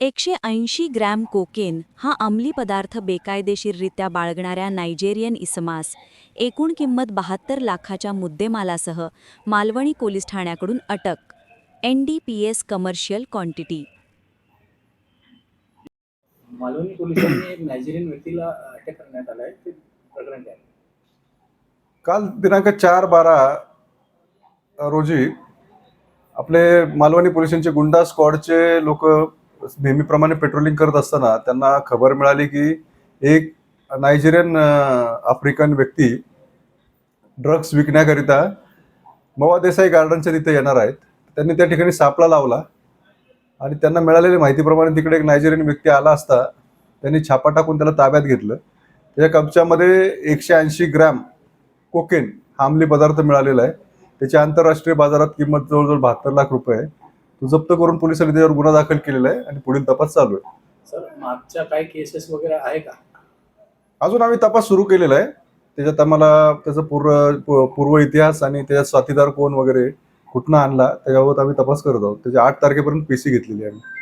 एकशे ऐंशी gram cocaine हा अंमली पदार्थ बेकायदेशीररित्या बाळगणाऱ्या नायजेरियन इसमास एकूण किंमत बहात्तर लाखाच्या मुद्देमालासह मालवणी पोलीस ठाण्याकडून अटक N D P S commercial quantity. Malwani पोलिसांनी एक नायजेरियन व्यक्तीला अटक करण्यात आलाय ते प्रकरण काय? काल दिनांक चार बारा रोजी आपले मालवणी पोलिसांचे गुंडा स्क्वॉडचे लोक नेहमीप्रमाणे पेट्रोलिंग करत असताना त्यांना खबर मिळाली की एक नायजेरियन आफ्रिकन व्यक्ती ड्रग्स विकण्याकरिता मवा देसाई गार्डनच्या तिथे येणार आहेत. त्यांनी त्या ठिकाणी सापळा लावला आणि त्यांना मिळालेल्या माहितीप्रमाणे तिकडे एक नायजेरियन व्यक्ती आला असता त्यांनी छापा टाकून त्याला ताब्यात घेतलं. त्याच्या कपच्यामध्ये एकशे ऐंशी ग्रॅम कोकेन हा अंमली पदार्थ मिळालेला आहे. त्याची आंतरराष्ट्रीय बाजारात किंमत जवळजवळ बहात्तर लाख रुपये आहे. तो जप्त करून पोलिसांनी त्याच्यावर गुन्हा दाखल केलेला आहे आणि पुढील तपास चालू आहे. सर मागच्या काय केसेस वगैरे आहे का? अजून आम्ही तपास सुरू केलेला आहे. त्याच्यात आम्हाला त्याचा पूर्व पूर्व इतिहास आणि त्याच्यात साथीदार कोण वगैरे कुठनं आणला त्याच्याबाबत आम्ही तपास करत आहोत. त्याच्या आठ तारखेपर्यंत पीसी घेतलेली आहे आम्ही.